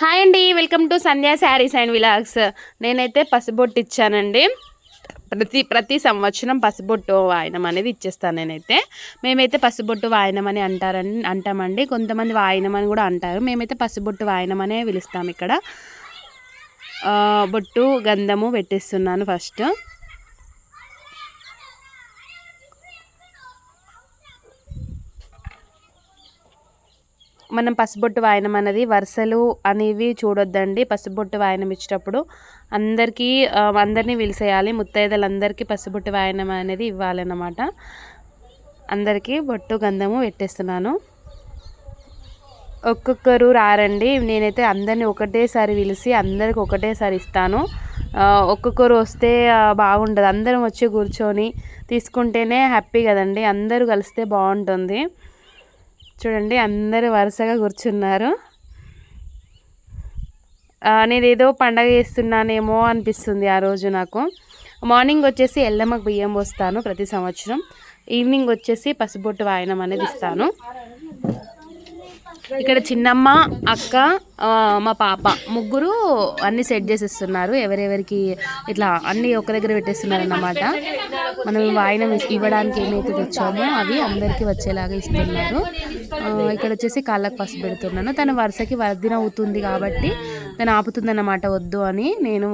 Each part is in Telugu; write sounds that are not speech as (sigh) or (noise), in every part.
హాయ్ అండి welcome to Sandhya sarees and vlogs. నేనైతే పసుబొట్టు ఇచ్చానండి. ప్రతి ప్రతి సంవత్సరం పసుబొట్టు వాయనం అనేది ఇచ్చేస్తాను నేనైతే. మేమైతే పసుబొట్టు వాయనం అని అంటారని అంటామండి. కొంతమంది వాయనం అని కూడా అంటారు. మేమైతే పసుబొట్టు వాయనం అనే పిలుస్తాం ఇక్కడ. బొట్టు గంధము పెట్టిస్తున్నాను ఫస్ట్. మనం పసుబొట్టు వాయనం అనేది వరుసలు అనేవి చూడొద్దండి. పసుబొట్టు వాయనం ఇచ్చేటప్పుడు అందరికీ అందరినీ పిలిచేయాలి ముత్తైదలందరికీ పసుబొట్టు వాయనం అనేది ఇవ్వాలన్నమాట. అందరికీ బొట్టు గంధము పెట్టేస్తున్నాను. ఒక్కొక్కరు రారండి. నేనైతే అందరిని ఒకటేసారి పిలిచి అందరికి ఒకటేసారి ఇస్తాను. ఒక్కొక్కరు వస్తే బాగుండదు. అందరం వచ్చి కూర్చొని తీసుకుంటేనే హ్యాపీ కదండి. అందరూ కలిస్తే బాగుంటుంది. చూడండి అందరూ వరుసగా కూర్చున్నారు. నేనేదో నేను ఏదో పండగ చేస్తున్నానేమో అనిపిస్తుంది ఆ రోజు నాకు. మార్నింగ్ వచ్చేసి ఎల్లమ్మకు బియ్యం పోస్తాను ప్రతి సంవత్సరం. ఈవినింగ్ వచ్చేసి పసుబొట్టు వాయనం అనేది ఇస్తాను. ఇక్కడ చిన్నమ్మ అక్క మా పాప. ముగ్గురు అన్ని సెట్ చేసేస్తున్నారు. ఎవరెవరికి ఇట్లా అన్ని ఒక దగ్గర పెట్టేస్తున్నారు అన్నమాట మనం వాయినం ఇవ్వడానికి ఏమైతే తెచ్చామో అవి అందరికీ వచ్చేలాగా ఇస్తున్నారు. ఇక్కడ వచ్చేసి కాళ్ళకు పసుపు పెడుతున్నాను. తను వరుసకి వర్దిన అవుతుంది కాబట్టి తను ఆపుతుందన్నమాట వద్దు అని నేను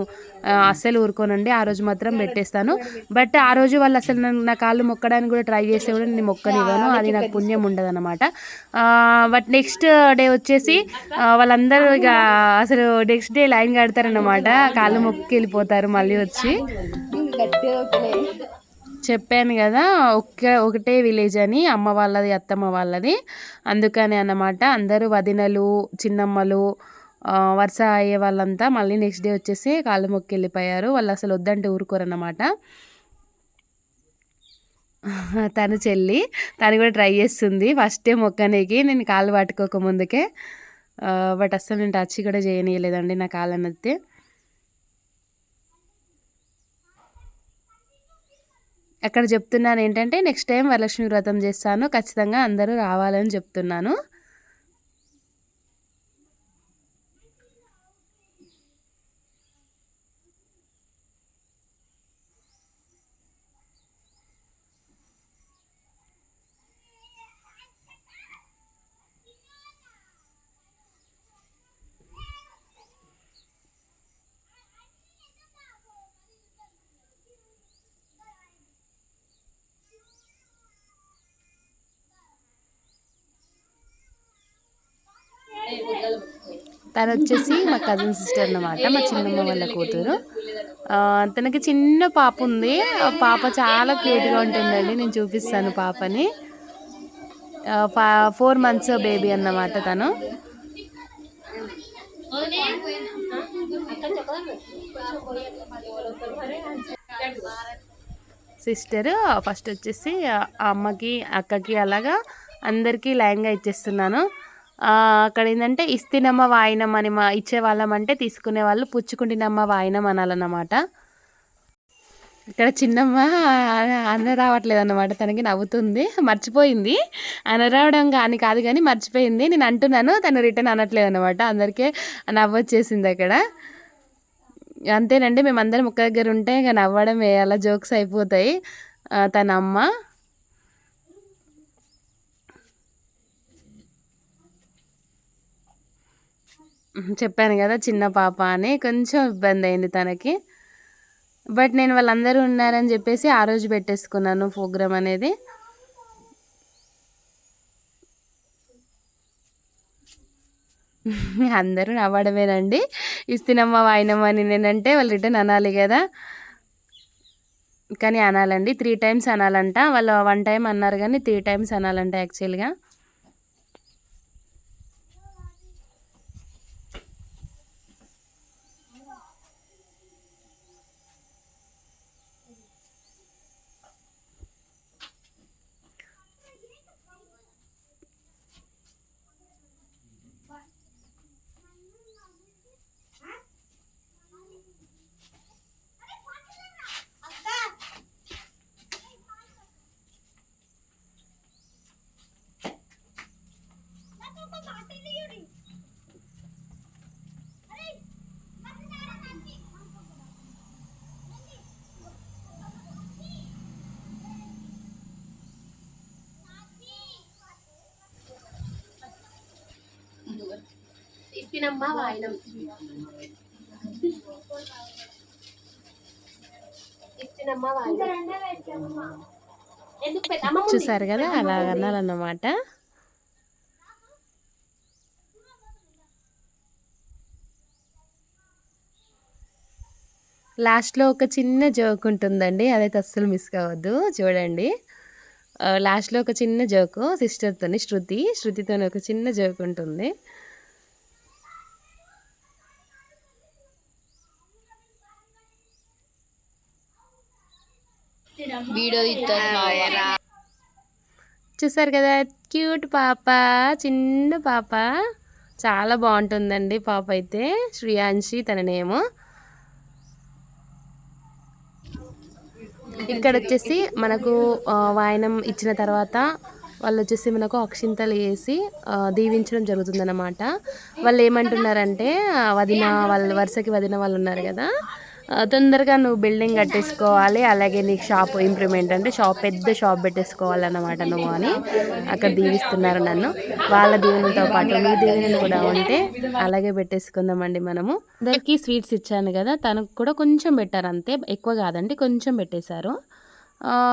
అస్సలు ఊరుకోనండి. ఆ రోజు మాత్రం పెట్టేస్తాను. బట్ ఆ రోజు వాళ్ళు అసలు నా కాళ్ళు మొక్కడానికి కూడా ట్రై చేస్తే కూడా నేను మొక్కనివ్వను. అది నాకు పుణ్యం ఉండదు అనమాట బట్ నెక్స్ట్ డే వచ్చేసి వాళ్ళందరూ ఇక అసలు నెక్స్ట్ డే లైన్ కడతారన్నమాట. కాళ్ళు మొక్కి వెళ్ళిపోతారు మళ్ళీ వచ్చి. చెప్పాను కదా ఒకే ఒకటే విలేజ్ అని అమ్మ వాళ్ళది అత్తమ్మ వాళ్ళది. అందుకని అన్నమాట అందరూ వదినలు చిన్నమ్మలు వరుస అయ్యే వాళ్ళంతా మళ్ళీ నెక్స్ట్ డే వచ్చేసి కాళ్ళు మొక్కి వెళ్ళిపోయారు. వాళ్ళు అసలు వద్దంటే ఊరుకోరన్నమాట. (laughs) తను చెల్లి తను కూడా ట్రై చేస్తుంది. ఫస్ట్ డే మొక్కనేకి నేను కాళ్ళు పట్టుకోక ముందుకే. బట్ అస్సలు నేను టచ్ కూడా చేయనీయలేదండి నా కాళ్ళు అన్నది అక్కడ చెప్తున్నాను ఏంటంటే నెక్స్ట్ టైం వరలక్ష్మి వ్రతం చేస్తాను. ఖచ్చితంగా అందరూ రావాలని చెప్తున్నాను. తను వచ్చేసి మా కజిన్ సిస్టర్ అన్నమాట మా చిన్నమ్మ వాళ్ళ కూతురు. తనకి చిన్న పాప ఉంది. ఆ పాప చాలా క్యూట్గా ఉంటుందండి. నేను చూపిస్తాను పాపని. ఫోర్ మంత్స్ బేబీ అన్నమాట తను. సిస్టర్ ఫస్ట్ వచ్చేసి ఆ అమ్మకి అక్కకి అలాగా అందరికీ లైన్గా ఇచ్చేస్తున్నాను. అక్కడ ఏంటంటే ఇస్తినమ్మ వాయినం అని మా ఇచ్చే వాళ్ళం అంటే తీసుకునే వాళ్ళు పుచ్చుకుంటినమ్మ వాయినం అనాలన్నమాట. ఇక్కడ చిన్నమ్మ అన్న రావట్లేదు అన్నమాట తనకి నవ్వుతుంది మర్చిపోయింది. అన్న రావడం కానీ కాదు కానీ మర్చిపోయింది. నేను అంటున్నాను తను రిటర్న్ అనట్లేదు అనమాట అందరికీ నవ్వొచ్చేసింది అక్కడ. అంతేనండి మేమందరం ఒక్క దగ్గర ఉంటే ఇక నవ్వడం అలా జోక్స్ అయిపోతాయి. తన అమ్మ చెప్పాను కదా చిన్న పాప అని కొంచెం ఇబ్బంది అయింది తనకి. బట్ నేను వాళ్ళందరూ ఉన్నారని చెప్పేసి ఆ రోజు పెట్టేసుకున్నాను ప్రోగ్రామ్ అనేది. (laughs) అందరూ నవ్వడమేనండి ఇస్తున్నమ్మ వాయినమ్మ అని నేనంటే వాళ్ళు రిటర్న్ అనాలి కదా. కానీ అనాలండి. త్రీ టైమ్స్ అనాలంట. వాళ్ళు వన్ టైం అన్నారు కానీ త్రీ టైమ్స్ అనాలంట యాక్చువల్గా. ఇప్పినమ్మా వాయినం. చూసారు కదా అలా అనాలన్నమాట లాస్ట్లో ఒక చిన్న జోక్ ఉంటుందండి అదైతే అస్సలు మిస్ కావద్దు చూడండి. లాస్ట్లో ఒక చిన్న జోకు సిస్టర్తోని శృతి శృతితోని ఒక చిన్న జోక్ ఉంటుంది. వీడియో చూసారు కదా క్యూట్ పాప చిన్న పాప. చాలా బాగుంటుందండి పాప అయితే. శ్రేయాంశి తన నేము. ఇక్కడ వచ్చేసి మనకు వాయనం ఇచ్చిన తర్వాత వాళ్ళు వచ్చేసి మనకు అక్షింతలు వేసి దీవించడం జరుగుతుందన్నమాట. వాళ్ళు ఏమంటున్నారంటే వదిన వాళ్ళు వరుసకి వదిన వాళ్ళు ఉన్నారు కదా. తొందరగా నువ్వు బిల్డింగ్ కట్టేసుకోవాలి. అలాగే నీకు షాప్ ఇంప్రూవ్మెంట్ అంటే షాప్ పెద్ద షాప్ పెట్టేసుకోవాలన్నమాట నువ్వు అని అక్కడ దీవిస్తున్నారు నన్ను. వాళ్ళ దీవెనతో పాటు నీ దీవెనలు కూడా ఉంటే అలాగే పెట్టేసుకుందామండి మనము. అందరికీ స్వీట్స్ ఇచ్చాను కదా తనకు కూడా కొంచెం పెట్టారు అంతే. ఎక్కువ కాదండి కొంచెం పెట్టేశారు.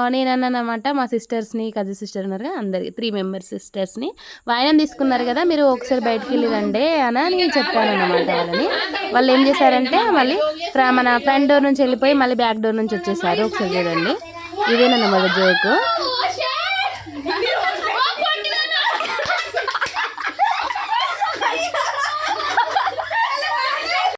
నేను అన్నానమాట మా సిస్టర్స్ని కజిన్ సిస్టర్ ఉన్నారు కదా అందరి త్రీ మెంబర్స్ సిస్టర్స్ని. వాయినం తీసుకున్నారు కదా మీరు ఒకసారి బయటికి వెళ్ళి రండి అని నేను చెప్పాను అనమాట వాళ్ళని. వాళ్ళు ఏం చేశారంటే మళ్ళీ మన ఫ్రంట్ డోర్ నుంచి వెళ్ళిపోయి మళ్ళీ బ్యాక్ డోర్ నుంచి వచ్చేసారు. ఒకసారి చూడండి. ఇదేనన్నమాట జోకు.